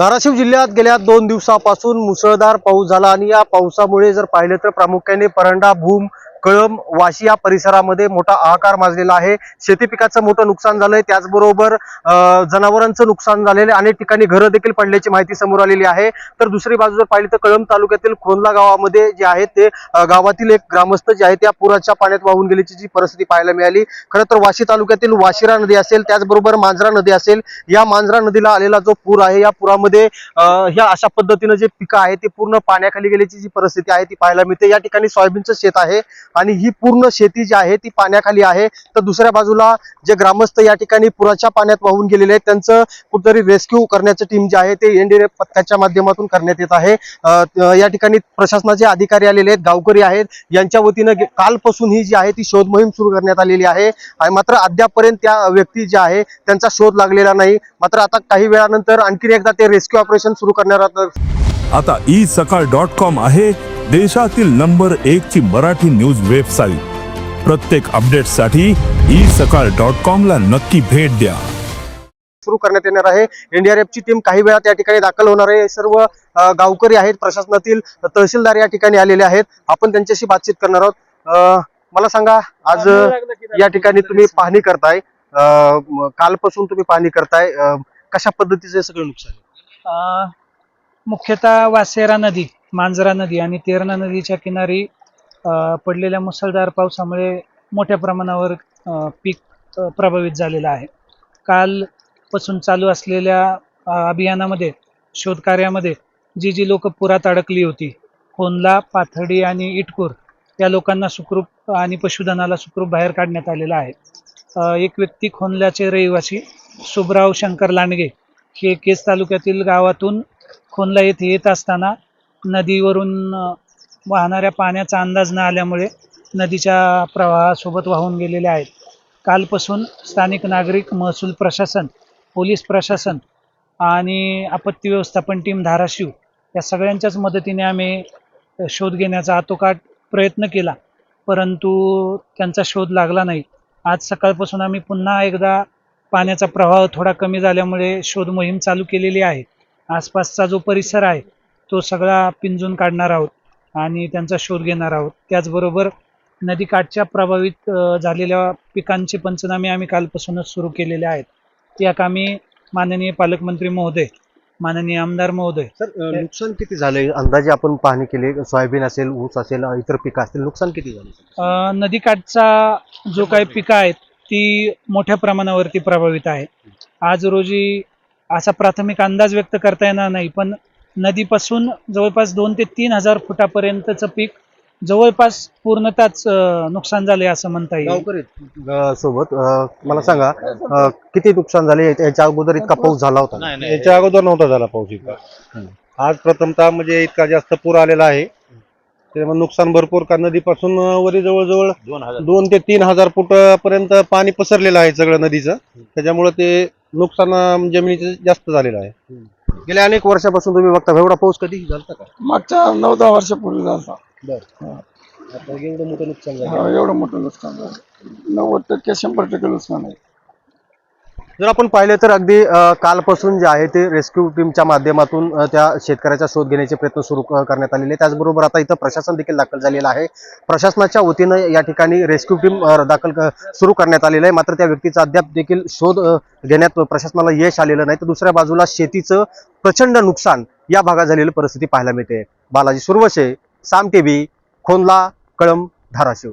धाराशिव जिल्ह्यात गेल्या दोन दिवसापासून मुसळधार पाऊस झाला आणि या पावसामुळे जर पाहिलं तर प्रामुख्याने परंडा भूम कळम वाशी या परिसरामध्ये मोठा आकार माजलेला आहे. शेती पिकाचं मोठं नुकसान झालंय. त्याचबरोबर जनावरांचं नुकसान झालेलं अनेक ठिकाणी घरं देखील पडल्याची माहिती समोर आलेली आहे. तर दुसरी बाजू जर पाहिली तर कळम तालुक्यातील खोनला गावामध्ये जे आहे ते गावातील एक ग्रामस्थ जे आहे त्या पुराच्या पाण्यात वाहून गेल्याची जी परिस्थिती पाहायला मिळाली. खरं तर वाशी तालुक्यातील वाशिरा नदी असेल त्याचबरोबर मांजरा नदी असेल या मांजरा नदीला आलेला जो पूर आहे या पुरामध्ये अं, ह्या अशा पद्धतीनं जे पिकं आहे ते पूर्ण पाण्याखाली गेल्याची जी परिस्थिती आहे ती पाहायला मिळते. या ठिकाणी सोयाबीनचं शेत आहे. आणि ही पूर्ण शेती जी आहे ती पाण्याखाली आहे. तर दुसऱ्या बाजूला जे ग्रामस्थ या ठिकाणी पुराच्या पाण्यात वाहून गेलेले आहेत त्यांचं कुठेतरी रेस्क्यू करण्याचं टीम जे आहे ते एनडीएफ पथकाच्या माध्यमातून करण्यात येत आहे. या ठिकाणी प्रशासनाचे अधिकारी आलेले आहेत गावकरी आहेत. यांच्या वतीनं कालपासून ही जी आहे ती शोध मोहीम सुरू करण्यात आलेली आहे. मात्र अद्यापपर्यंत त्या व्यक्ती ज्या आहे त्यांचा शोध लागलेला नाही. मात्र आता काही वेळानंतर आणखी एकदा ते रेस्क्यू ऑपरेशन सुरू करणार आता ई सकाळ डॉट कॉम आहे. देशातील नंबर एक ची मराठी न्यूज वेबसाईट. प्रत्येक अपडेटसाठी ई सकाळ डॉट कॉम ला नक्की भेट द्या. सुरू करण्यात येणार आहे. एनडीआरएफ ची टीम काही वेळात या ठिकाणी दाखल होणार आहे. सर्व गावकरी आहेत प्रशासनातील तहसीलदार या ठिकाणी आलेले आहेत. आपण त्यांच्याशी बातचीत करणार आहोत. मला सांगा आज या ठिकाणी तुम्ही पाहणी करताय. कालपासून तुम्ही पाहणी करताय. अ, कशा पद्धतीचं सगळं नुकसान मुख्यतः वासेरा नदी. मांजरा नदी आणि तेरणा नदीच्या किनारी पडलेल्या मुसळधार पावसामुळे मोठ्या प्रमाणावर पीक प्रभावित झालेलं आहे. कालपासून चालू असलेल्या अभियानामध्ये शोधकार्यामध्ये जी जी लोक पुरात अडकली होती खोनला पाथडी आणि इटकूर या लोकांना सुखरूप आणि पशुधनाला सुखरूप बाहेर काढण्यात आलेला आहे. एक व्यक्ती खोनल्याचे रहिवासी सुबराव शंकर लांडगे हे केस तालुक्यातील गावातून खोनला येथे येत असताना नदीवरून वाहणाऱ्या पाण्याचा अंदाज न आल्यामुळे नदीच्या प्रवाहासोबत वाहून गेलेले आहेत. कालपासून स्थानिक नागरिक महसूल प्रशासन पोलीस प्रशासन आणि आपत्ती व्यवस्थापन टीम धाराशिव या सगळ्यांच्याच मदतीने आम्ही शोध घेण्याचा आतोकाट प्रयत्न केला. परंतु त्यांचा शोध लागला नाही. आज सकाळपासून आम्ही पुन्हा एकदा पाण्याचा प्रवाह थोडा कमी झाल्यामुळे शोध मोहीम चालू केलेली आहे. आसपासचा जो परिसर आहे तो सगळा पिंजून काढणार आहोत आणि त्यांचा शोध घेणार आहोत. त्याचबरोबर नदीकाठच्या प्रभावित झालेल्या पिकांचे पंचनामे आम्ही कालपासूनच सुरू केलेले आहेत. त्या कामी माननीय पालकमंत्री महोदय माननीय आमदार महोदय. सर नुकसान किती झालंय? अंदाजे आपण पाहणी केली सोयाबीन असेल ऊस असेल इतर पिकं असतील नुकसान किती झालं नदीकाठचा जो काही पिकं आहेत ती मोठ्या प्रमाणावरती प्रभावित आहे. आज रोजी असा प्राथमिक अंदाज व्यक्त करता येणार नाही पण नदीपासून जवळपास दोन ते तीन हजार फुटापर्यंतचं पीक जवळपास पूर्णतःच नुकसान झाले असं म्हणता येईल. अ, सोबत अ, मला सांगा अ, किती नुकसान झाले? याच्या- याच्या अगोदर इतका पाऊस झाला होता नाही नाही. याच्या अगोदर नव्हता झाला पाऊस इतका. आज प्रथमतः म्हणजे इतका जास्त पूर आलेला आहे. त्यामुळे नुकसान भरपूर का नदीपासून वरी जवळजवळ दोन ते तीन हजार फूट पर्यंत पाणी पसरलेलं आहे सगळं नदीचं. त्याच्यामुळे ते नुकसान अं, जमिनीचं जास्त झालेलं आहे. गेल्या अनेक वर्षापासून तुम्ही बघता एवढा पाऊस कधी झाला का? मागच्या नऊ दहा वर्षापूर्वी झाला आता एवढं मोठं नुकसान हा, एवढं मोठं नुकसान झालं. नव्वद टक्के शंभर टक्के नुकसान आहे. जर आपण पाहिलं तर अगदी कालपासून जे आहे ते रेस्क्यू टीमच्या माध्यमातून त्या शेतकऱ्याचा शोध घेण्याचे प्रयत्न सुरू करण्यात आलेले त्याचबरोबर आता इथं प्रशासन देखील दाखल झालेलं आहे. प्रशासनाच्या वतीनं या ठिकाणी रेस्क्यू टीम दाखल सुरू करण्यात आलेलं आहे. मात्र त्या व्यक्तीचा अद्याप देखील शोध घेण्यात प्रशासनाला यश आलेलं नाही. तर दुसऱ्या बाजूला शेतीचं प्रचंड नुकसान या भागात झालेली परिस्थिती पाहायला मिळते. बालाजी सुरवशे साम टीव्ही खोनला कळम धाराशिव.